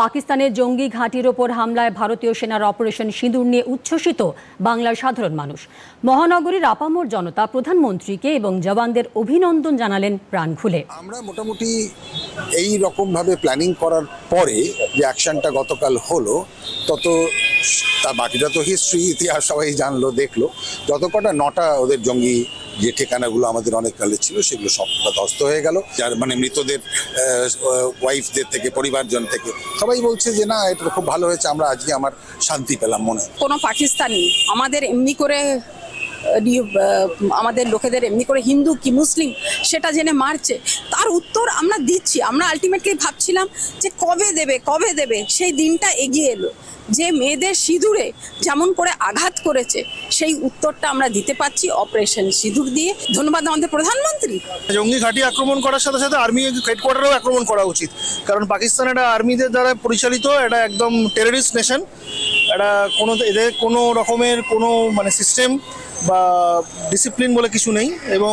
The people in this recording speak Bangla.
পাকিস্তানের জঙ্গি ঘাঁটির ওপর হামলায় ভারতীয় সেনার অপারেশন সিঁদুর নিয়ে উচ্ছ্বসিত বাংলার সাধারণ মানুষ। মহানগরীর আপামর জনতা প্রধানমন্ত্রীকে এবং জওয়ানদের অভিনন্দন জানালেন প্রাণ খুলে। আমরা মোটামুটি এই রকমভাবে প্ল্যানিং করার পরে যে অ্যাকশনটা গতকাল হলো, তত তার বাকিটা তো হিস্ট্রি ইতিহাস সবাই জানলো, দেখল। যত কটা নটা ওদের জঙ্গি যে ঠিকানাগুলো আমাদের অনেক কালে ছিল, সেগুলো সবটা ধ্বস্ত হয়ে গেল। যার মানে মৃতদের ওয়াইফদের থেকে, পরিবারজন থেকে। সবাই বলছে যে, না, এটা খুব ভালো হয়েছে, আমরা আজকে আমার শান্তি পেলাম মনে কোনো পাকিস্তানি, আমাদের এমনি করে আমাদের লোকেদের এমনি করে হিন্দু কি মুসলিম, সেটা জেনে মারছে। তার উত্তর আমরা দিচ্ছি। আমরা আলটিমেটলি ভাবছিলাম যে, কবে দেবে কবে দেবে? সেই দিনটা এগিয়ে এলো। যে মেয়েদের সিঁদুরে যেমন করে আঘাত করেছে, সেই উত্তরটা আমরা দিতে পারছি অপারেশন সিঁদুর দিয়ে। ধন্যবাদ আমাদের প্রধানমন্ত্রী। জঙ্গি ঘাঁটি আক্রমণ করার সাথে সাথে আর্মি হেডকোয়ার্টারও আক্রমণ করা উচিত। কারণ পাকিস্তান একটা আর্মিদের দ্বারা পরিচালিত এটা একদম টেররিস্ট নেশন এটা কোনো এদের কোনো রকমের কোনো মানে সিস্টেম বা ডিসিপ্লিন বলে কিছু নেই এবং